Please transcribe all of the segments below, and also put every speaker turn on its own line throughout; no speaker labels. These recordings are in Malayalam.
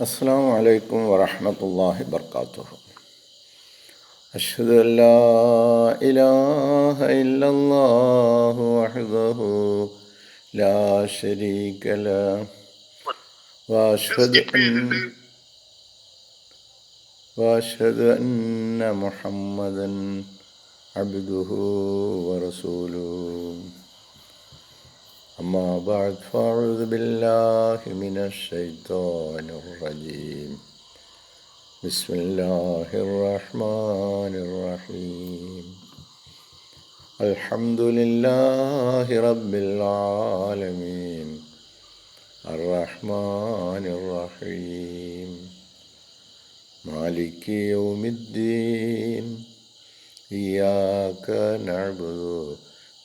السلام عليكم ورحمة الله وبركاته. أشهد أن لا إله إلا الله وحده لا شريك له. وأشهد أن وأشهد أن محمدا عبده ورسوله. أما بعد فأعوذ بالله من الشيطان الرجيم. بسم الله الرحمن الرحيم. الحمد لله رب العالمين. الرحمن الرحيم. مالك يوم الدين. إياك نعبد.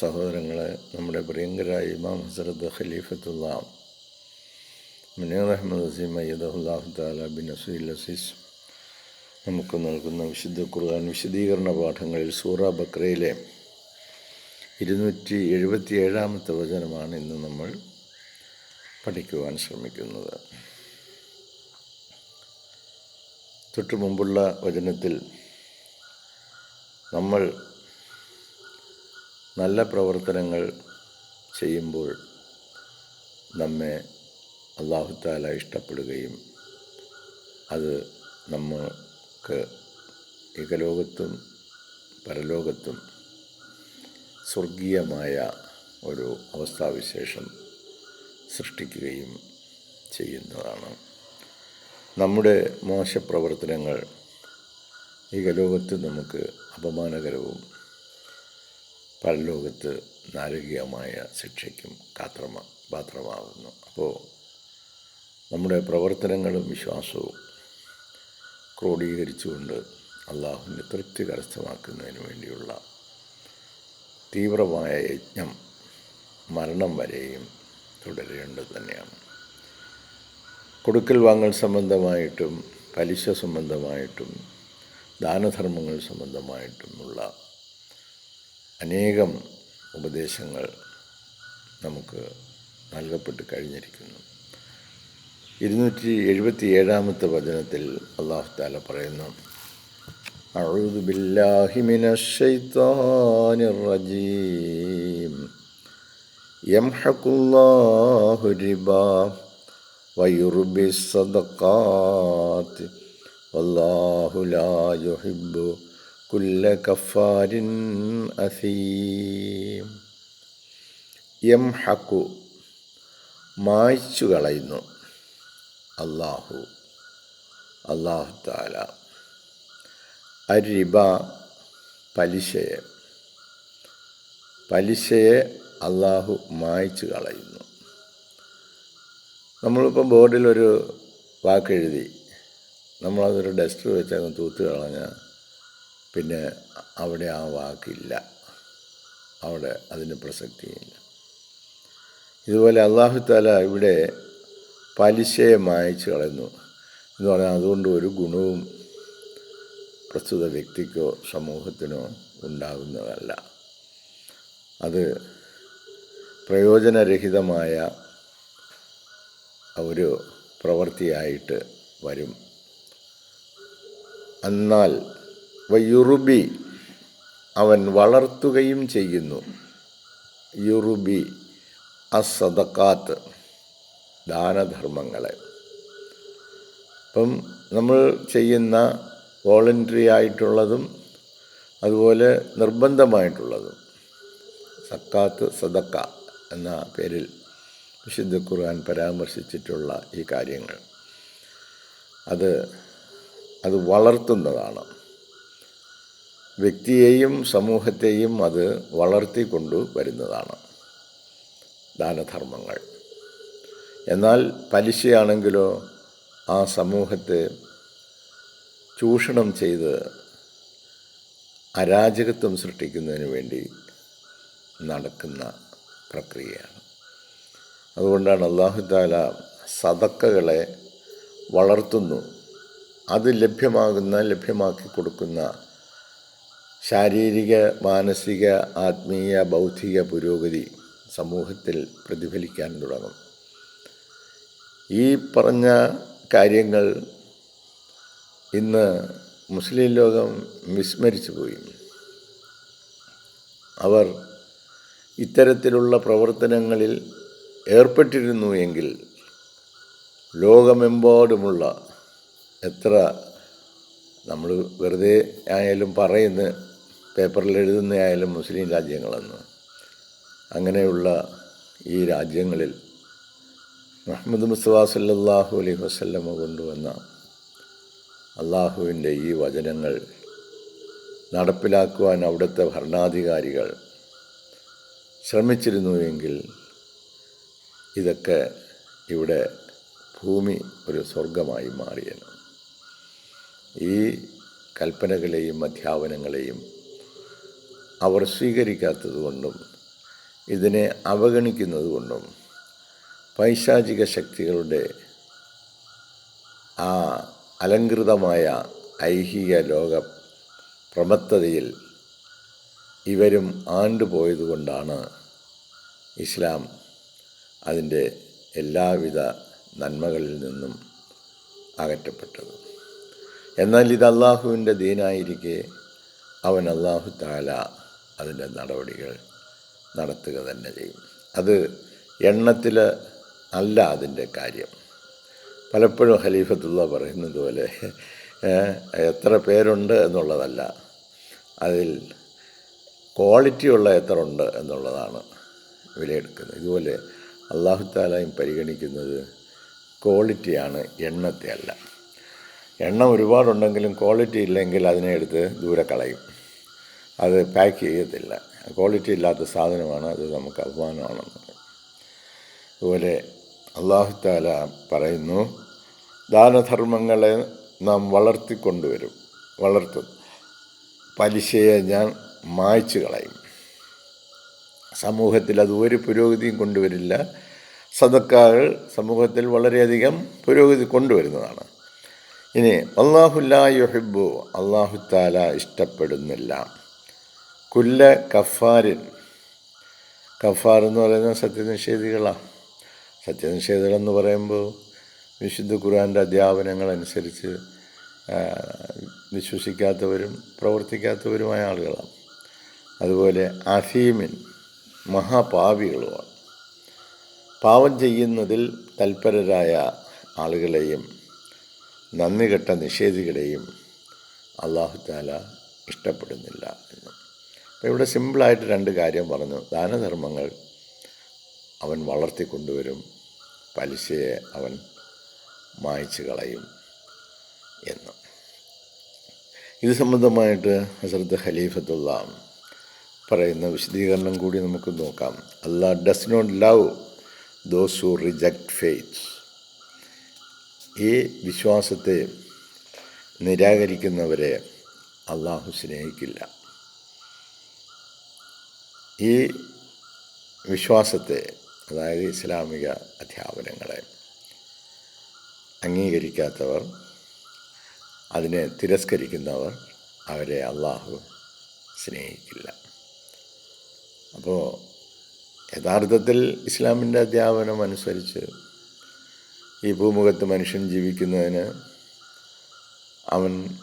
സഹോദരങ്ങളെ നമ്മുടെ പ്രിയങ്കരായ ഇമാം ഹസരത്ത് ഖലീഫത്തുള്ള മുനീർ അഹമ്മദ് അസീം അയ്യദുല്ലാഹു താല ബിൻ അസുൽ അസീസ് നമുക്ക് നൽകുന്ന വിശുദ്ധ ഖുർആൻ വിശദീകരണ പാഠങ്ങളിൽ സൂറ ബക്രയിലെ ഇരുന്നൂറ്റി എഴുപത്തി ഏഴാമത്തെ വചനമാണ് ഇന്ന് നമ്മൾ പഠിക്കുവാൻ ശ്രമിക്കുന്നത്. തൊട്ടു മുമ്പുള്ള വചനത്തിൽ നമ്മൾ നല്ല പ്രവർത്തനങ്ങൾ ചെയ്യുമ്പോൾ നമ്മെ അള്ളാഹുത്താല ഇഷ്ടപ്പെടുകയും അത് നമ്മൾക്ക് ഇകലോകത്തും പരലോകത്തും സ്വർഗീയമായ ഒരു അവസ്ഥാവിശേഷം സൃഷ്ടിക്കുകയും ചെയ്യുന്നതാണ്. നമ്മുടെ മോശപ്രവർത്തനങ്ങൾ ഈ ലോകത്ത് നമുക്ക് അപമാനകരവും പരലോകത്ത് നാരകീയമായ ശിക്ഷയ്ക്കും കാത്രമ പാത്രമാകുന്നു അപ്പോൾ നമ്മുടെ പ്രവർത്തനങ്ങളും വിശ്വാസവും ക്രോഡീകരിച്ചുകൊണ്ട് അള്ളാഹുവിന്റെ തൃപ്തി കരസ്ഥമാക്കുന്നതിന് വേണ്ടിയുള്ള തീവ്രമായ യജ്ഞം മരണം വരെയും തുടരേണ്ടത് തന്നെയാണ്. കൊടുക്കൽ വാങ്ങൽ സംബന്ധമായിട്ടും പലിശ സംബന്ധമായിട്ടും ദാനധർമ്മങ്ങൾ സംബന്ധമായിട്ടുമുള്ള അനേകം ഉപദേശങ്ങൾ നമുക്ക് നൽകപ്പെട്ട് കഴിഞ്ഞിരിക്കുന്നു ഇരുന്നൂറ്റി എഴുപത്തി ഏഴാമത്തെ വചനത്തിൽ അള്ളാഹു താല പറയുന്നു أعوذ بالله من الشيطان الرجيم يمحق الله الربا ويربي الصدقات والله لا يحب كل كفار أثيم യംഹക്കു മായ്ച്ചു കളയുന്നു അള്ളാഹു അള്ളാഹു താല അരിബ പലിശയെ പലിശയെ അള്ളാഹു മായ്ച്ചു കളയുന്നു നമ്മളിപ്പം ബോർഡിലൊരു വാക്കെഴുതി നമ്മളതൊരു ഡസ്റ്റർ വെച്ച് അങ്ങ് തൂത്ത് കളഞ്ഞാൽ പിന്നെ അവിടെ ആ വാക്കില്ല. അവിടെ അതിന് പ്രസക്തിയില്ല. ഇതുപോലെ അള്ളാഹു താല ഇവിടെ പലിശയെ മായച്ചു കളയുന്നു. എന്ന് പറഞ്ഞാൽ അതുകൊണ്ട് ഒരു ഗുണവും പ്രസ്തുത വ്യക്തിക്കോ സമൂഹത്തിനോ ഉണ്ടാകുന്നതല്ല. അത് പ്രയോജനരഹിതമായ ഒരു പ്രവൃത്തിയായിട്ട് വരും. എന്നാൽ വയുറുബി അവൻ വളർത്തുകയും ചെയ്യുന്നു. യുറുബി അസദക്കാത്ത് ദാനധർമ്മങ്ങളെ. അപ്പം നമ്മൾ ചെയ്യുന്ന വോളണ്ടറി ആയിട്ടുള്ളതും അതുപോലെ നിർബന്ധമായിട്ടുള്ളതും സക്കാത്ത് സദക്ക എന്ന പേരിൽ വിശുദ്ധ ഖുർആൻ പരാമർശിച്ചിട്ടുള്ള ഈ കാര്യങ്ങൾ. അത് അത് വളർത്തുന്നതാണ്. വ്യക്തിയെയും സമൂഹത്തെയും അത് വളർത്തിക്കൊണ്ടു വരുന്നതാണ് ദാനധർമ്മങ്ങൾ. എന്നാൽ പലിശയാണെങ്കിലോ ആ സമൂഹത്തെ ചൂഷണം ചെയ്ത് അരാജകത്വം സൃഷ്ടിക്കുന്നതിന് വേണ്ടി നടക്കുന്ന പ്രക്രിയയാണ്. അതുകൊണ്ടാണ് അള്ളാഹുദാല സതക്കകളെ വളർത്തുന്നു. അത് ലഭ്യമാകുന്ന ലഭ്യമാക്കി കൊടുക്കുന്ന ശാരീരിക മാനസിക ആത്മീയ ബൗദ്ധിക പുരോഗതി സമൂഹത്തിൽ പ്രതിഫലിക്കാൻ തുടങ്ങും. ഈ പറഞ്ഞ കാര്യങ്ങൾ ഇന്ന് മുസ്ലിം ലോകം വിസ്മരിച്ചു പോയി. അവർ ഇത്തരത്തിലുള്ള പ്രവർത്തനങ്ങളിൽ ഏർപ്പെട്ടിരുന്നു എങ്കിൽ ലോകമെമ്പാടുമുള്ള എത്ര നമ്മൾ വെറുതെ ആയാലും പറയുന്ന പേപ്പറിൽ എഴുതുന്നതായാലും മുസ്ലിം രാജ്യങ്ങളെന്ന്. അങ്ങനെയുള്ള ഈ രാജ്യങ്ങളിൽ മുഹമ്മദ് മുസ്തഫ സല്ലാഹു അലൈഹി വസ്ല്ലമ്മ കൊണ്ടുവന്ന അള്ളാഹുവിന്റെ ഈ വചനങ്ങൾ നടപ്പിലാക്കുവാൻ അവിടുത്തെ ഭരണാധികാരികൾ ശ്രമിച്ചിരുന്നുവെങ്കിൽ ഇതൊക്കെ ഇവിടെ ഭൂമി ഒരു സ്വർഗമായി മാറിയത് ഈ കൽപ്പനകളെയും അധ്യാപനങ്ങളെയും അവർ സ്വീകരിക്കാത്തതുകൊണ്ടും ഇതിനെ അവഗണിക്കുന്നതുകൊണ്ടും പൈശാചിക ശക്തികളുടെ ആ അലങ്കൃതമായ ഐഹിക ലോക പ്രമത്തതയിൽ ഇവരും ആണ്ടുപോയതുകൊണ്ടാണ് ഇസ്ലാം അതിന്റെ എല്ലാവിധ നന്മകളിൽ നിന്നും അകറ്റപ്പെട്ടത്. എന്നാൽ ഇത് അള്ളാഹുവിന്റെ ദീനായിരിക്കെ അവൻ അള്ളാഹു താല അതിന്റെ നടപടികൾ നടത്തുക തന്നെ ചെയ്യും. അത് എണ്ണത്തിൽ അല്ല അതിന്റെ കാര്യം. പലപ്പോഴും ഖലീഫത്തുള്ള പറയുന്നത് പോലെ എത്ര പേരുണ്ട് എന്നുള്ളതല്ല. അതിൽ ക്വാളിറ്റിയുള്ള എത്ര ഉണ്ട് എന്നുള്ളതാണ് വിലയെടുക്കുന്നത്. ഇതുപോലെ അള്ളാഹുത്താലയും പരിഗണിക്കുന്നത് ക്വാളിറ്റിയാണ് എണ്ണത്തെ അല്ല. എണ്ണം ഒരുപാടുണ്ടെങ്കിലും ക്വാളിറ്റി ഇല്ലെങ്കിൽ അതിനെ എടുത്ത് ദൂരെ കളയും. അത് പാക്ക് ചെയ്യത്തില്ല. ക്വാളിറ്റി ഇല്ലാത്ത സാധനമാണ് അത് നമുക്ക് അപമാനമാണെന്ന്. അതുപോലെ അള്ളാഹുത്താല പറയുന്നു ദാനധർമ്മങ്ങളെ നാം വളർത്തിക്കൊണ്ടുവരും. വളർത്തും. പലിശയെ ഞാൻ മായ്ച്ചു കളയും. സമൂഹത്തിൽ അത് ഒരു പുരോഗതിയും കൊണ്ടുവരില്ല. സദക്കാകൾ സമൂഹത്തിൽ വളരെയധികം പുരോഗതി കൊണ്ടുവരുന്നതാണ്. ഇനി അള്ളാഹുല്ലാ യുഹിബു അള്ളാഹുത്താല ഇഷ്ടപ്പെടുന്നില്ല. കുല്ല കഫാരിൻ കഫാർ എന്ന് പറയുന്ന സത്യനിഷേധികളാണ് സത്യനിഷേധികളെന്ന് പറയുമ്പോൾ വിശുദ്ധ ഖുർആന്റെ അധ്യാപനങ്ങൾ അനുസരിച്ച് വിശ്വസിക്കാത്തവരും പ്രവർത്തിക്കാത്തവരുമായ ആളുകളാണ് അതുപോലെ അഫീമിൻ മഹാപാവികളുമാണ് പാവം ചെയ്യുന്നതിൽ തൽപരരായ ആളുകളെയും നന്ദി കെട്ട നിഷേധികളെയും അള്ളാഹുത്താല ഇഷ്ടപ്പെടുന്നില്ല എന്ന്. അപ്പോൾ ഇവിടെ സിമ്പിളായിട്ട് രണ്ട് കാര്യം പറഞ്ഞു. ദാനധർമ്മങ്ങൾ അവൻ വളർത്തിക്കൊണ്ടുവരും പലിശയെ അവൻ മായ്ച്ചു കളയും എന്ന്. ഇത് സംബന്ധമായിട്ട് ഹസരത്ത് ഖലീഫത്തുള്ള പറയുന്ന വിശദീകരണം കൂടി നമുക്ക് നോക്കാം. അല്ല does not love those who reject faith ഈ വിശ്വാസത്തെ നിരാകരിക്കുന്നവരെ അള്ളാഹു സ്നേഹിക്കില്ല. ഈ വിശ്വാസത്തെ അതായത് ഇസ്ലാമിക അധ്യാപനങ്ങളെ അംഗീകരിക്കാത്തവർ അതിനെ തിരസ്കരിക്കുന്നവർ അവരെ അള്ളാഹു സ്നേഹിക്കില്ല. അപ്പോൾ യഥാർത്ഥത്തിൽ ഇസ്ലാമിന്റെ അധ്യാപനം അനുസരിച്ച് ഈ ഭൂമുഖത്ത് മനുഷ്യൻ ജീവിക്കുന്നതിന് അവൻ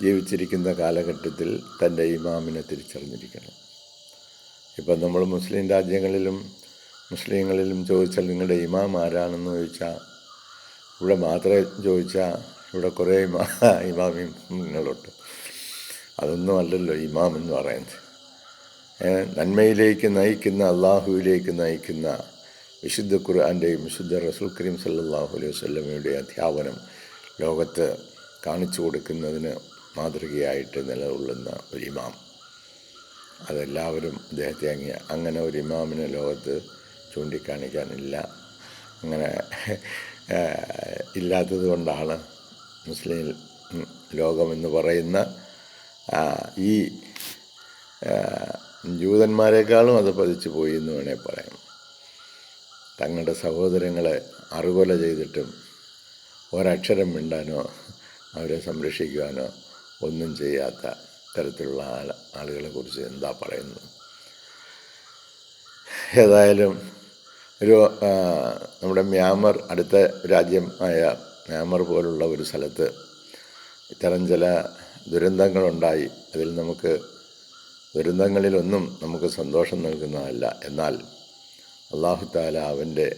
ജീവിച്ചിരിക്കുന്ന കാലഘട്ടത്തിൽ തന്റെ ഇമാമിനെ തിരിച്ചറിഞ്ഞിരിക്കണം. ഇപ്പം നമ്മൾ മുസ്ലിം രാജ്യങ്ങളിലും മുസ്ലിങ്ങളിലും ചോദിച്ചാൽ നിങ്ങളുടെ ഇമാം ആരാണെന്ന് ചോദിച്ചാൽ ഇവിടെ മാത്രമേ ചോദിച്ചാൽ ഇവിടെ കുറേ ഇമാ ഇമാമിങ്ങളുണ്ട് അതൊന്നും അല്ലല്ലോ ഇമാം എന്ന് പറയുന്നത്. നന്മയിലേക്ക് നയിക്കുന്ന അള്ളാഹുവിലേക്ക് നയിക്കുന്ന വിശുദ്ധ ഖുർആന്റെയും വിശുദ്ധ റസൂൽ കരീം സല്ലാഹു അലൈഹി വല്ലമയുടെ അധ്യാപനം ലോകത്ത് കാണിച്ചു കൊടുക്കുന്നതിന് മാതൃകയായിട്ട് നിലകൊള്ളുന്ന ഒരു ഇമാം. അതെല്ലാവരും അദ്ദേഹത്തെ അങ്ങ് അങ്ങനെ ഒരു ഇമാമിനെ ലോകത്ത് ചൂണ്ടിക്കാണിക്കാനില്ല. അങ്ങനെ ഇല്ലാത്തത് കൊണ്ടാണ് മുസ്ലിം ലോകമെന്ന് പറയുന്ന ഈ ജൂതന്മാരെക്കാളും അത് പതിച്ചു പോയി എന്ന് വേണേൽ പറയാം. തങ്ങളുടെ സഹോദരങ്ങളെ അറുകൊല ചെയ്തിട്ടും ഒരക്ഷരം മിണ്ടാനോ അവരെ സംരക്ഷിക്കുവാനോ ഒന്നും ചെയ്യാത്ത തരത്തിലുള്ള ആൾ ആളുകളെ കുറിച്ച് എന്താ പറയുന്നത്? ഏതായാലും ഒരു നമ്മുടെ മ്യാമർ അടുത്ത രാജ്യമായ മ്യാമർ പോലുള്ള ഒരു സ്ഥലത്ത് ഇത്തരം ചില ദുരന്തങ്ങളുണ്ടായി. അതിൽ നമുക്ക് ദുരന്തങ്ങളിലൊന്നും നമുക്ക് സന്തോഷം നൽകുന്നതല്ല. എന്നാൽ അള്ളാഹുത്താല അവന്റെ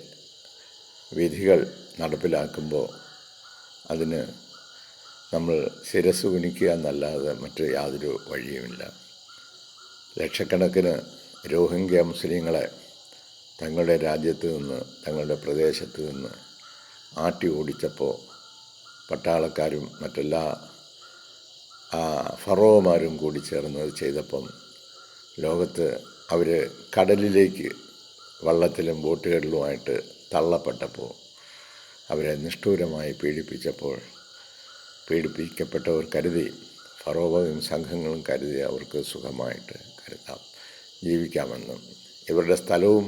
വിധികൾ നടപ്പിലാക്കുമ്പോൾ അതിന് നമ്മൾ ശിരസ് കുനിക്കുക എന്നല്ലാതെ മറ്റ് യാതൊരു വഴിയുമില്ല. ലക്ഷക്കണക്കിന് രോഹിംഗ്യ മുസ്ലിങ്ങളെ തങ്ങളുടെ രാജ്യത്ത് നിന്ന് തങ്ങളുടെ പ്രദേശത്ത് നിന്ന് ആട്ടി ഓടിച്ചപ്പോൾ പട്ടാളക്കാരും മറ്റെല്ലാ ഫറോമാരും കൂടി ചേർന്ന് അത് ചെയ്തപ്പം ലോകത്ത് അവർ കടലിലേക്ക് വള്ളത്തിലും ബോട്ടുകളിലുമായിട്ട് തള്ളപ്പെട്ടപ്പോൾ അവരെ നിഷ്ഠൂരമായി പീഡിപ്പിച്ചപ്പോൾ പീഡിപ്പിക്കപ്പെട്ടവർ കരുതി ഫറോവയും സംഘങ്ങളും കരുതി അവർക്ക് സുഖമായിട്ട് കരുതാം ജീവിക്കാമെന്നും. ഇവരുടെ സ്ഥലവും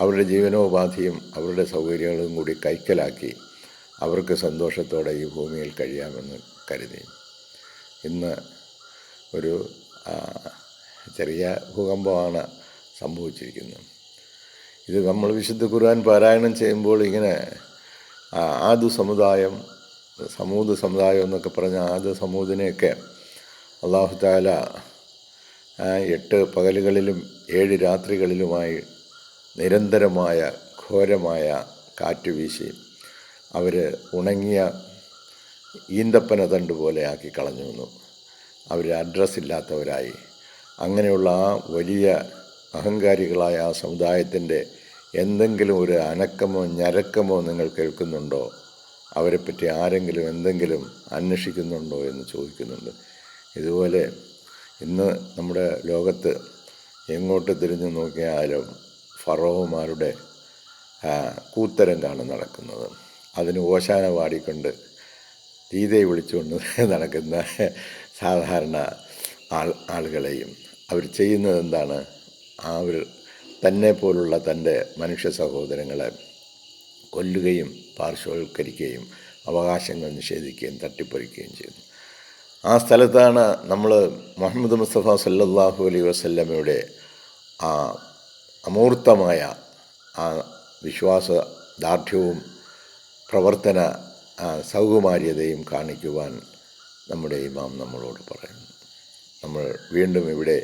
അവരുടെ ജീവനോപാധിയും അവരുടെ സൗകര്യങ്ങളും കൂടി കൈക്കലാക്കി അവർക്ക് സന്തോഷത്തോടെ ഈ ഭൂമിയിൽ കഴിയാമെന്ന് കരുതി. ഇന്ന് ഒരു ചെറിയ ഭൂകമ്പമാണ് സംഭവിച്ചിരിക്കുന്നത്. ഇത് നമ്മൾ വിശുദ്ധ ഖുർആൻ പാരായണം ചെയ്യുമ്പോൾ ഇങ്ങനെ ആദു സമുദായം സമൂത് സമുദായം എന്നൊക്കെ പറഞ്ഞ ആദ്യ സമൂതിനെയൊക്കെ അള്ളാഹു താല എട്ട് പകലുകളിലും ഏഴ് രാത്രികളിലുമായി നിരന്തരമായ ഘോരമായ കാറ്റ് വീശി അവർ ഉണങ്ങിയ ഈന്തപ്പന തണ്ട് പോലെ ആക്കി കളഞ്ഞു വന്നു അവർ അഡ്രസ്സ് ഇല്ലാത്തവരായി. അങ്ങനെയുള്ള ആ വലിയ അഹങ്കാരികളായ ആ സമുദായത്തിന്റെ എന്തെങ്കിലും ഒരു അനക്കമോ ഞരക്കമോ നിങ്ങൾ കേൾക്കുന്നുണ്ടോ? അവരെപ്പറ്റി ആരെങ്കിലും എന്തെങ്കിലും അന്വേഷിക്കുന്നുണ്ടോ എന്ന് ചോദിക്കുന്നുണ്ട്. ഇതുപോലെ ഇന്ന് നമ്മുടെ ലോകത്ത് എങ്ങോട്ട് തിരിഞ്ഞു നോക്കിയാലും ഫറോഹുമാരുടെ കൂത്തരം കൂത്തരങ്കാണ് നടക്കുന്നത്. അതിന് ഓശാന പാടിക്കൊണ്ട് ഗീതയെ വിളിച്ചുകൊണ്ട് നടക്കുന്ന സാധാരണ ആൾ ആളുകളെയും അവർ ചെയ്യുന്നത് എന്താണ്? അവർ തന്നെ പോലുള്ള തന്റെ മനുഷ്യ സഹോദരങ്ങളെ കൊല്ലുകയും പാർശ്വവൽക്കരിക്കുകയും അവകാശങ്ങൾ നിഷേധിക്കുകയും തട്ടിപ്പറിക്കുകയും ചെയ്യുന്നു ആ സ്ഥലത്താണ് നമ്മൾ മുഹമ്മദ് മുസ്തഫ സല്ലാഹു അലൈ വസല്ലമയുടെ ആ അമൂർത്തമായ ആ വിശ്വാസ ദാർഢ്യവും പ്രവർത്തന സൗകുമാര്യതയും കാണിക്കുവാൻ നമ്മുടെ ഇമാം നമ്മളോട് പറയുന്നു. നമ്മൾ വീണ്ടും ഇവിടെ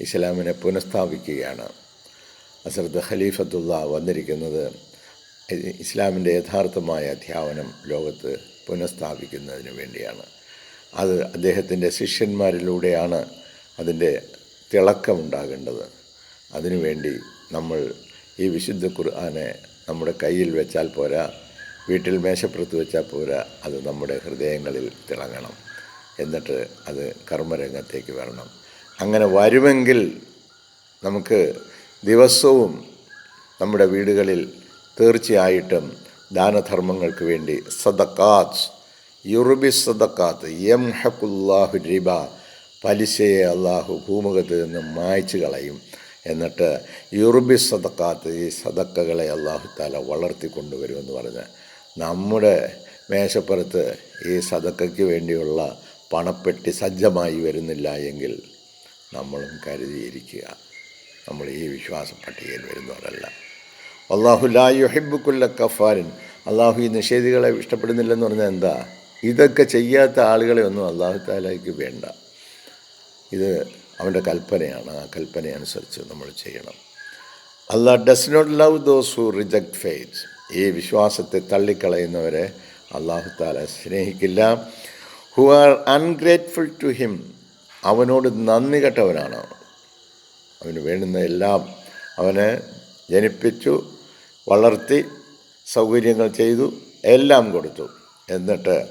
ഇസ്ലാമിനെ പുനഃസ്ഥാപിക്കുകയാണ്. അസർദ് ഖലീഫത്തുള്ള വന്നിരിക്കുന്നത് ഇസ്ലാമിന്റെ യഥാർത്ഥമായ അധ്യാപനം ലോകത്ത് പുനഃസ്ഥാപിക്കുന്നതിന് വേണ്ടിയാണ്. അത് അദ്ദേഹത്തിന്റെ ശിഷ്യന്മാരിലൂടെയാണ് അതിന്റെ തിളക്കമുണ്ടാകേണ്ടത്. അതിനുവേണ്ടി നമ്മൾ ഈ വിശുദ്ധ ഖുർആനെ നമ്മുടെ കയ്യിൽ വെച്ചാൽ പോരാ വീട്ടിൽ മേശപ്പുറത്ത് വെച്ചാൽ പോരാ അത് നമ്മുടെ ഹൃദയങ്ങളിൽ തിളങ്ങണം. എന്നിട്ട് അത് കർമ്മരംഗത്തേക്ക് വരണം. അങ്ങനെ വരുമെങ്കിൽ നമുക്ക് ദിവസവും നമ്മുടെ വീടുകളിൽ തീർച്ചയായിട്ടും ദാനധർമ്മങ്ങൾക്ക് വേണ്ടി സദക്കാത്ത് യുറുബി സദക്കാത്ത് എം ഹക്കുല്ലാഹു റിബ പലിശയെ അള്ളാഹു ഭൂമുഖത്ത് നിന്ന് മായ്ച്ചു കളയും. എന്നിട്ട് യുറുബി സദക്കാത്ത് ഈ സദക്കകളെ അള്ളാഹു താല വളർത്തിക്കൊണ്ടുവരുമെന്ന് പറഞ്ഞ് നമ്മുടെ മേശപ്പുറത്ത് ഈ സദക്കയ്ക്ക് വേണ്ടിയുള്ള പണപ്പെട്ടി സജ്ജമായി വരുന്നില്ല എങ്കിൽ നമ്മളും കരുതിയിരിക്കുക. നമ്മൾ ഈ വിശ്വാസ പട്ടികയിൽ വരുന്നവരല്ല. അള്ളാഹു ലാ യുഹിബുക്കുല്ല കഫാരിൻ. അള്ളാഹു ഈ നിഷേധികളെ ഇഷ്ടപ്പെടുന്നില്ലെന്ന് പറഞ്ഞാൽ എന്താ? ഇതൊക്കെ ചെയ്യാത്ത ആളുകളെ ഒന്നും അള്ളാഹു താലായിക്ക് വേണ്ട. ഇത് അവന്റെ കൽപ്പനയാണ്. ആ കൽപ്പന അനുസരിച്ച് നമ്മൾ ചെയ്യണം. Allah does not love those who reject faith ഈ വിശ്വാസത്തെ തള്ളിക്കളയുന്നവരെ അള്ളാഹു താല സ്നേഹിക്കില്ല. Who are ungrateful to him അവനോട് നന്ദി കെട്ടവനാണ് അവന് വേണ്ടുന്ന എല്ലാം അവനെ ജനിപ്പിച്ചു വളർത്തി സൗകര്യങ്ങൾ ചെയ്തു എല്ലാം കൊടുത്തു. എന്നിട്ട്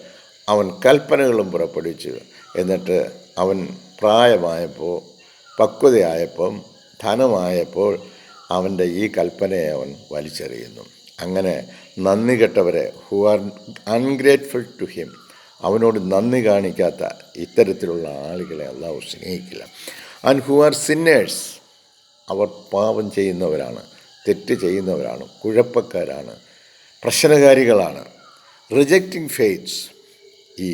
അവൻ കൽപ്പനകളും പുറപ്പെടുവിച്ചു. എന്നിട്ട് അവൻ പ്രായമായപ്പോൾ പക്വതയായപ്പം ധനമായപ്പോൾ അവന്റെ ഈ കൽപ്പനയെ അവൻ വലിച്ചെറിയുന്നു. അങ്ങനെ നന്ദി കെട്ടവരെ who are ungrateful to him അവനോട് നന്ദി കാണിക്കാത്ത ഇത്തരത്തിലുള്ള ആളുകളെ അള്ളാഹു സ്നേഹിക്കില്ല. ആൻഡ് ഹു ആർ സിന്നേഴ്സ് അവർ പാപം ചെയ്യുന്നവരാണ്. തെറ്റ് ചെയ്യുന്നവരാണ് കുഴപ്പക്കാരാണ് പ്രശ്നകാരികളാണ്. റിജക്റ്റിംഗ് ഫെയ്റ്റ്സ് ഈ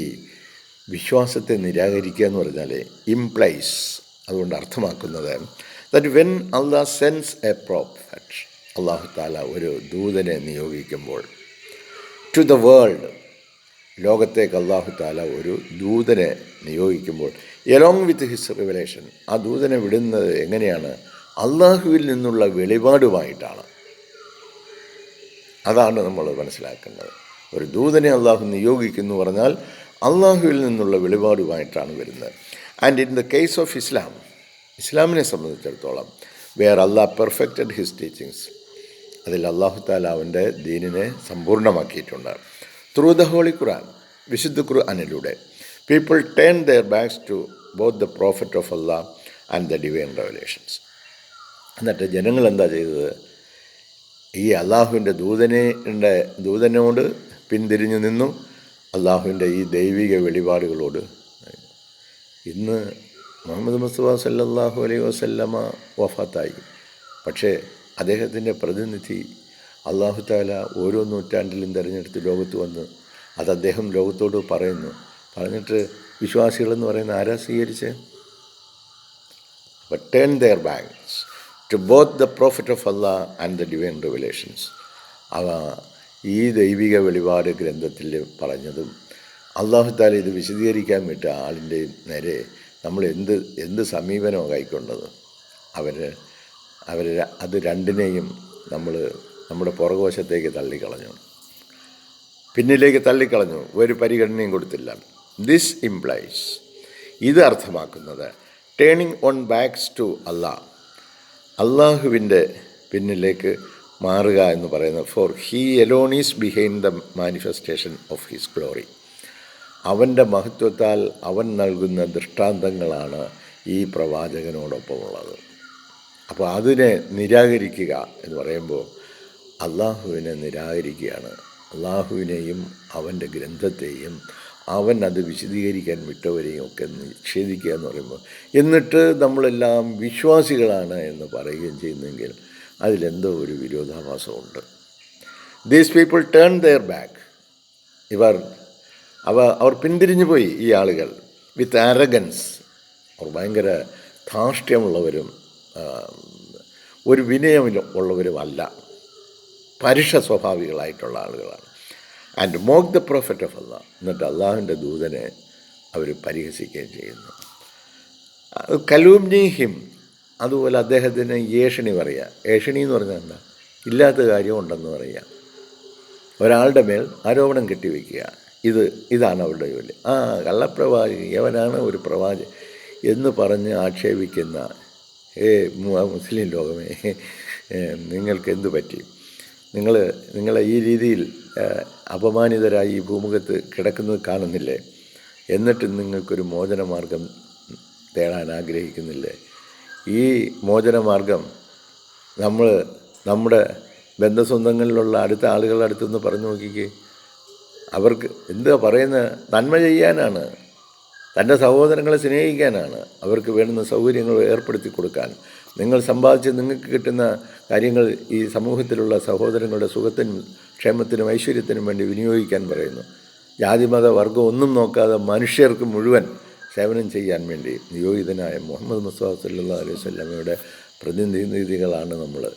വിശ്വാസത്തെ നിരാകരിക്കുക എന്ന് പറഞ്ഞാൽ ഇംപ്ലൈസ് അതുകൊണ്ട് അർത്ഥമാക്കുന്നത് that when Allah sends a prophet അള്ളാഹു താല ഒരു ദൂതനെ നിയോഗിക്കുമ്പോൾ ടു ദ വേൾഡ് ലോകത്തേക്ക് അള്ളാഹു താല ഒരു ദൂതനെ നിയോഗിക്കുമ്പോൾ എലോങ് വിത്ത് ഹിസ് റിവലേഷൻ ആ ദൂതനെ വിടുന്നത് എങ്ങനെയാണ്? അള്ളാഹുവിൽ നിന്നുള്ള വെളിപാടുമായിട്ടാണ്. അതാണ് നമ്മൾ മനസ്സിലാക്കുന്നത് ഒരു ദൂതനെ അള്ളാഹു നിയോഗിക്കുന്നു പറഞ്ഞാൽ അള്ളാഹുവിൽ നിന്നുള്ള വെളിപാടുമായിട്ടാണ് വരുന്നത്. And in the case of Islam ഇസ്ലാമിനെ സംബന്ധിച്ചിടത്തോളം where Allah perfected his teachings അതിൽ അള്ളാഹു താല അവന്റെ ദീനിനെ സമ്പൂർണമാക്കിയിട്ടുണ്ട് ത്രൂ ദ ഹോളി ഖുറാൻ വിശുദ്ധ ഖുർആാനിലൂടെ people turn their backs to both the prophet of Allah and the divine revelations എന്നിട്ട് ജനങ്ങൾ എന്താ ചെയ്തത്? ഈ അള്ളാഹുവിന്റെ ദൂതനെ ദൂതനോട് പിന്തിരിഞ്ഞു നിന്നു. അള്ളാഹുവിന്റെ ഈ ദൈവിക വെളിപാടുകളോട്. ഇന്ന് മുഹമ്മദ് മുസ്തഫ സല്ലാഹു അലൈഹി വസല്ലമ വഫാത്തായി. പക്ഷേ അദ്ദേഹത്തിന്റെ പ്രതിനിധി അള്ളാഹു താല ഓരോ നൂറ്റാണ്ടിലും തിരഞ്ഞെടുത്ത് ലോകത്ത് വന്ന് അത് അദ്ദേഹം ലോകത്തോട് പറയുന്നു. പറഞ്ഞിട്ട് വിശ്വാസികളെന്ന് പറയുന്ന ആരാ സ്വീകരിച്ച്? But turn their to both the prophet of Allah and the divine revelations. അവ ഈ ദൈവിക വെളിപാട് ഗ്രന്ഥത്തിൽ പറഞ്ഞതും അള്ളാഹു താല ഇത് വിശദീകരിക്കാൻ വിട്ട ആളിന്റെ നേരെ നമ്മൾ എന്ത് എന്ത് സമീപനമാണ് കൈക്കൊണ്ടത്? അവർ അവർ അത് രണ്ടിനെയും നമ്മൾ നമ്മുടെ പുറകോശത്തേക്ക് തള്ളിക്കളഞ്ഞു. പിന്നിലേക്ക് തള്ളിക്കളഞ്ഞു. ഒരു പരിഗണനയും കൊടുത്തില്ല. ദിസ് ഇംപ്ലൈസ് ഇത് അർത്ഥമാക്കുന്നത് turning on backs to Allah അള്ളാഹുവിന്റെ പിന്നിലേക്ക് മാറുക എന്ന് പറയുന്നത് for he alone is behind the manifestation of his glory അവന്റെ മഹത്വത്താൽ അവൻ നൽകുന്ന ദൃഷ്ടാന്തങ്ങളാണ് ഈ പ്രവാചകനോടൊപ്പമുള്ളത്. അപ്പോൾ അതിനെ നിരാകരിക്കുക എന്ന് പറയുമ്പോൾ അള്ളാഹുവിനെ നിരാകരിക്കുകയാണ്. അള്ളാഹുവിനെയും അവന്റെ ഗ്രന്ഥത്തെയും അവൻ അത് വിശദീകരിക്കാൻ വിട്ടവരെയും ഒക്കെ നിഷേധിക്കുക എന്ന് പറയുമ്പോൾ എന്നിട്ട് നമ്മളെല്ലാം വിശ്വാസികളാണ് എന്ന് പറയുകയും ചെയ്യുന്നെങ്കിൽ അതിലെന്തോ ഒരു വിരോധാഭാസമുണ്ട്. These people turn their back ഇവർ അവ അവർ പിന്തിരിഞ്ഞു പോയി ഈ ആളുകൾ വിത്ത് ആരഗൻസ് അവർ ഭയങ്കര ധാർഷ്ട്യമുള്ളവരും ഒരു വിനയമില്ല ഉള്ളവരുമല്ല പരുഷ സ്വഭാവികളായിട്ടുള്ള ആളുകളാണ്. And mock the prophet of Allah എന്നിട്ട് അള്ളാഹുവിന്റെ ദൂതനെ അവർ പരിഹസിക്കുകയും ചെയ്യുന്നു. കലൂംനിഹിം അതുപോലെ അദ്ദേഹത്തിന് ഏഷണി പറയുക. ഏഷണി എന്ന് പറഞ്ഞാൽ എന്താ? ഇല്ലാത്ത കാര്യം ഉണ്ടെന്ന് പറയുക. ഒരാളുടെ മേൽ ആരോപണം കെട്ടിവെക്കുക. ഇത് ഇതാണ് അവരുടെ ജോലി. ആ കള്ളപ്രവാചകൻ യവനാണ് ഒരു പ്രവാചകൻ എന്ന് പറഞ്ഞ് ആക്ഷേപിക്കുന്ന ഏ മുസ്ലിം ലോകമേ നിങ്ങൾക്ക് എന്ത് പറ്റി? നിങ്ങൾ നിങ്ങളെ ഈ രീതിയിൽ അപമാനിതരായി ഈ ഭൂമുഖത്ത് കിടക്കുന്നത് കാണുന്നില്ലേ? എന്നിട്ടും നിങ്ങൾക്കൊരു മോചനമാർഗം തേടാൻ ആഗ്രഹിക്കുന്നില്ലേ? ഈ മോചനമാർഗം നമ്മൾ നമ്മുടെ ബന്ധസ്വന്തങ്ങളിലുള്ള അടുത്ത ആളുകളുടെ അടുത്തുനിന്ന് പറഞ്ഞു നോക്കിക്കേ. അവർക്ക് എന്താ പറയുന്നത്? നന്മ ചെയ്യാനാണ്. തന്റെ സഹോദരങ്ങളെ സ്നേഹിക്കാനാണ്. അവർക്ക് വേണ്ടുന്ന സൗകര്യങ്ങൾ ഏർപ്പെടുത്തി കൊടുക്കാൻ. നിങ്ങൾ സമ്പാദിച്ച് നിങ്ങൾക്ക് കിട്ടുന്ന കാര്യങ്ങൾ ഈ സമൂഹത്തിലുള്ള സഹോദരങ്ങളുടെ സുഖത്തിനും ക്ഷേമത്തിനും ഐശ്വര്യത്തിനും വേണ്ടി വിനിയോഗിക്കാൻ പറയുന്നു. ജാതിമത വർഗം ഒന്നും നോക്കാതെ മനുഷ്യർക്ക് മുഴുവൻ സേവനം ചെയ്യാൻ വേണ്ടി നിയോഗിതനായ മുഹമ്മദ് മുസ്തഫ സല്ലാ അലൈഹി സ്വല്ലമയുടെ പ്രതിനിധികളാണ് നമ്മൾ.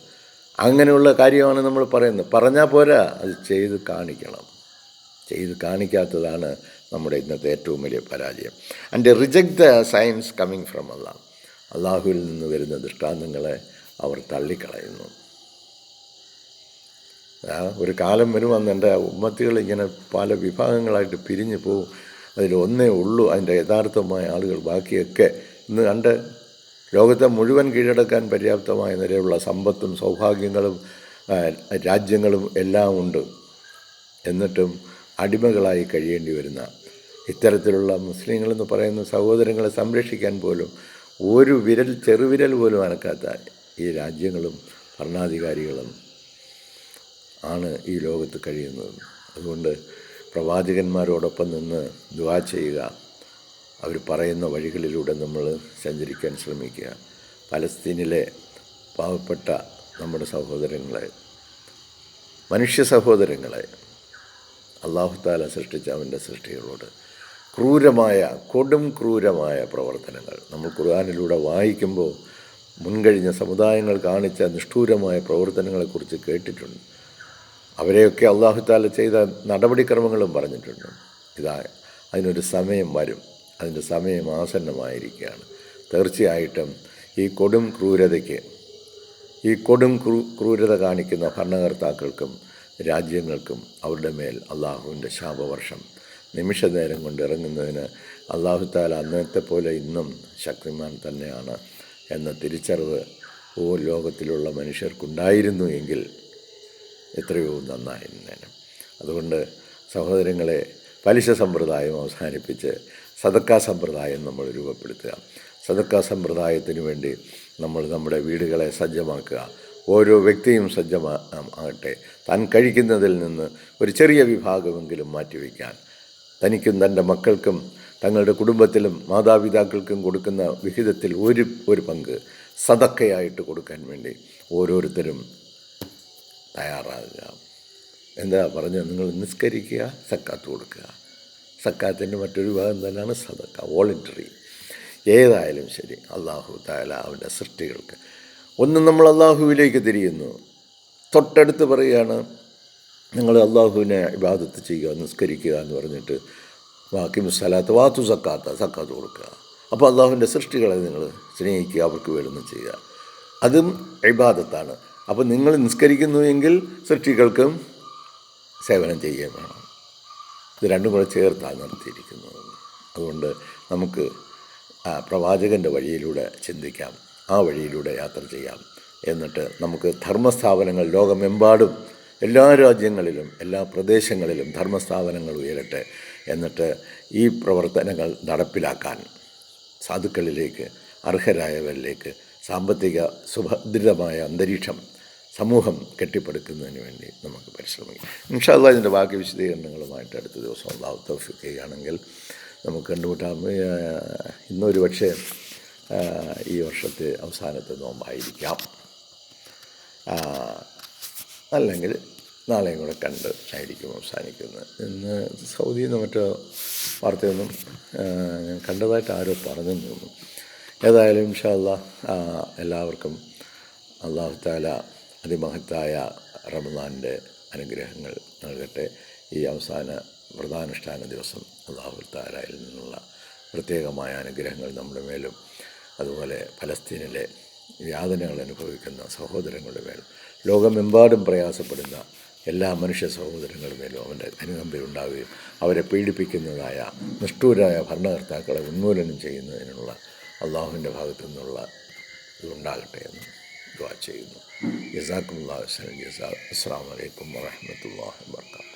അങ്ങനെയുള്ള കാര്യമാണ് നമ്മൾ പറയുന്നത്. പറഞ്ഞാൽ പോരാ അത് ചെയ്ത് കാണിക്കണം. ചെയ്ത് കാണിക്കാത്തതാണ് നമ്മുടെ ഇന്നത്തെ ഏറ്റവും വലിയ പരാജയം. And reject the science coming from Allah അള്ളാഹുവിൽ നിന്ന് വരുന്ന ദൃഷ്ടാന്തങ്ങളെ അവർ തള്ളിക്കളയുന്നു. ഒരു കാലം വരും അന്ന് എന്റെ ഉമ്മത്തികൾ ഇങ്ങനെ പല വിഭാഗങ്ങളായിട്ട് പിരിഞ്ഞു പോകും. അതിലൊന്നേ ഉള്ളൂ അതിന്റെ യഥാർത്ഥമായ ആളുകൾ. ബാക്കിയൊക്കെ ഇന്ന് കണ്ട് ലോകത്തെ മുഴുവൻ കീഴടക്കാൻ പര്യാപ്തമായ നിലയിലുള്ള സമ്പത്തും സൗഭാഗ്യങ്ങളും രാജ്യങ്ങളും എല്ലാം ഉണ്ട്. എന്നിട്ടും അടിമകളായി കഴിയേണ്ടി വരുന്ന ഇത്തരത്തിലുള്ള മുസ്ലിങ്ങളെന്ന് പറയുന്ന സഹോദരങ്ങളെ സംരക്ഷിക്കാൻ പോലും ഒരു വിരൽ ചെറുവിരൽ പോലും അനക്കാത്ത ഈ രാജ്യങ്ങളും ഭരണാധികാരികളും ആണ് ഈ ലോകത്ത് കഴിയുന്നത്. അതുകൊണ്ട് പ്രവാചകന്മാരോടൊപ്പം നിന്ന് ദുവാ ചെയ്യുക. അവർ പറയുന്ന വഴികളിലൂടെ നമ്മൾ സഞ്ചരിക്കാൻ ശ്രമിക്കുക. പലസ്തീനിലെ പാവപ്പെട്ട നമ്മുടെ സഹോദരങ്ങളെ മനുഷ്യ സഹോദരങ്ങളെ അള്ളാഹുത്താല സൃഷ്ടിച്ച അവന്റെ സൃഷ്ടികളോട് ക്രൂരമായ കൊടും ക്രൂരമായ പ്രവർത്തനങ്ങൾ. നമ്മൾ ഖുർആാനിലൂടെ വായിക്കുമ്പോൾ മുൻകഴിഞ്ഞ സമുദായങ്ങൾ കാണിച്ച നിഷ്ഠൂരമായ പ്രവർത്തനങ്ങളെക്കുറിച്ച് കേട്ടിട്ടുണ്ട്. അവരെയൊക്കെ അള്ളാഹുത്താല ചെയ്ത നടപടിക്രമങ്ങളും പറഞ്ഞിട്ടുണ്ട്. ഇതാ അതിനൊരു സമയം വരും. അതിന്റെ സമയം ആസന്നമായിരിക്കുകയാണ്. തീർച്ചയായിട്ടും ഈ കൊടും ക്രൂരതയ്ക്ക് ഈ കൊടും ക്രൂ ക്രൂരത കാണിക്കുന്ന ഭരണകർത്താക്കൾക്കും രാജ്യങ്ങൾക്കും അവരുടെ മേൽ അള്ളാഹുവിന്റെ ശാപവർഷം നിമിഷ നേരം കൊണ്ട് ഇറങ്ങുന്നതിന് അള്ളാഹുത്താല അന്നത്തെ പോലെ ഇന്നും ശക്തിമാൻ തന്നെയാണ് എന്ന തിരിച്ചറിവ് ഓ ലോകത്തിലുള്ള മനുഷ്യർക്കുണ്ടായിരുന്നു എങ്കിൽ എത്രയോ നന്നായിരുന്നേനെ. അതുകൊണ്ട് സഹോദരങ്ങളെ പലിശ സമ്പ്രദായം അവസാനിപ്പിച്ച് സദക്ക സമ്പ്രദായം നമ്മൾ രൂപപ്പെടുത്തുക. സദക്ക സമ്പ്രദായത്തിന് വേണ്ടി നമ്മൾ നമ്മുടെ വീടുകളെ സജ്ജമാക്കുക. ഓരോ വ്യക്തിയും സജ്ജമാ ആകട്ടെ താൻ കഴിക്കുന്നതിൽ നിന്ന് ഒരു ചെറിയ വിഭാഗമെങ്കിലും മാറ്റിവെക്കാൻ തനിക്കും തന്റെ മക്കൾക്കും തങ്ങളുടെ കുടുംബത്തിലും മാതാപിതാക്കൾക്കും കൊടുക്കുന്ന വിഹിതത്തിൽ ഒരു ഒരു പങ്ക് സതക്കയായിട്ട് കൊടുക്കാൻ വേണ്ടി ഓരോരുത്തരും തയ്യാറാകുക. എന്താ പറഞ്ഞത്? നിങ്ങൾ നിസ്കരിക്കുക സക്കാത്ത് കൊടുക്കുക. സക്കാത്തിന്റെ മറ്റൊരു ഭാഗം തന്നെയാണ് സതക്ക വോളണ്ടറി. ഏതായാലും ശരി അള്ളാഹു താല അവന്റെ സൃഷ്ടികൾക്ക്. ഒന്ന് നമ്മൾ അള്ളാഹുവിലേക്ക് തിരിയുന്നു. തൊട്ടടുത്ത് പറയുകയാണ് നിങ്ങൾ അള്ളാഹുവിനെ ഇബാദത്ത് ചെയ്യുക നിസ്കരിക്കുക എന്ന് പറഞ്ഞിട്ട് ബാക്കി മുസ്സലാത്ത് വാത്തു സക്കാത്ത സക്കാത്ത് കൊടുക്കുക. അപ്പോൾ അള്ളാഹുവിന്റെ സൃഷ്ടികളെ നിങ്ങൾ സ്നേഹിക്കുക അവർക്ക് വേണ്ടുന്ന ചെയ്യുക. അതും ഇബാദത്താണ്. അപ്പോൾ നിങ്ങൾ നിസ്കരിക്കുന്നു എങ്കിൽ സൃഷ്ടികൾക്കും സേവനം ചെയ്യുകയും വേണം. ഇത് രണ്ടും കൂടെ ചേർത്താണ് നടത്തിയിരിക്കുന്നത്. അതുകൊണ്ട് നമുക്ക് പ്രവാചകന്റെ വഴിയിലൂടെ ചിന്തിക്കാം ആ വഴിയിലൂടെ യാത്ര ചെയ്യാം. എന്നിട്ട് നമുക്ക് ധർമ്മസ്ഥാപനങ്ങൾ ലോകമെമ്പാടും എല്ലാ രാജ്യങ്ങളിലും എല്ലാ പ്രദേശങ്ങളിലും ധർമ്മസ്ഥാപനങ്ങൾ ഉയരട്ടെ എന്നിട്ട് ഈ പ്രവർത്തനങ്ങൾ നടപ്പിലാക്കാൻ സാധുക്കളിലേക്ക് അർഹരായവരിലേക്ക് സാമ്പത്തിക സുഭദ്രമായ അന്തരീക്ഷം സമൂഹം കെട്ടിപ്പടുക്കുന്നതിന് വേണ്ടി നമുക്ക് പരിശ്രമിക്കാം. ഇൻഷാല്ല ഇതിന്റെ ബാക്കി വിശദീകരണങ്ങളുമായിട്ട് അടുത്ത ദിവസം അള്ളാഹു തൗഫിക്കുകയാണെങ്കിൽ നമുക്ക് കണ്ടുമുട്ടാം. ഇന്നൊരു പക്ഷേ ഈ വർഷത്തെ അവസാനത്തെ നോമ്പായിരിക്കാം. അല്ലെങ്കിൽ നാളെയും കൂടെ കണ്ട് ആയിരിക്കും അവസാനിക്കുന്നത് ഇന്ന് സൗദിയിൽ നിന്ന് മറ്റോ വാർത്തയൊന്നും ഞാൻ കണ്ടതായിട്ട് ആരോ പറഞ്ഞു തോന്നുന്നു. ഏതായാലും ഇൻഷാല്ല എല്ലാവർക്കും അള്ളാഹു താല അതിമഹത്തായ റമദാന്റെ അനുഗ്രഹങ്ങൾ നൽകട്ടെ. ഈ അവസാന വ്രതാനുഷ്ഠാന ദിവസം അള്ളാഹു താലയിൽ നിന്നുള്ള പ്രത്യേകമായ അനുഗ്രഹങ്ങൾ നമ്മുടെ മേലും അതുപോലെ ഫലസ്തീനിലെ യാതനകൾ അനുഭവിക്കുന്ന സഹോദരങ്ങളുടെ മേൽ ലോകമെമ്പാടും പ്രയാസപ്പെടുന്ന എല്ലാ മനുഷ്യ സഹോദരങ്ങളുമേലും അവന്റെ അനുകമ്പയുണ്ടാവുകയും അവരെ പീഡിപ്പിക്കുന്നതായ നിഷ്ഠൂരായ ഭരണകർത്താക്കളെ ഉന്മൂലനം ചെയ്യുന്നതിനുള്ള അള്ളാഹുവിന്റെ ഭാഗത്തു നിന്നുള്ള ഇതുണ്ടാകട്ടെ എന്ന് ചെയ്യുന്നു. ജസാഖുല്ലാ വസ്ലം ജസാ. അസ്സാം വലൈക്കും വാഹമത്തല്ലാ വർക്കാത്തു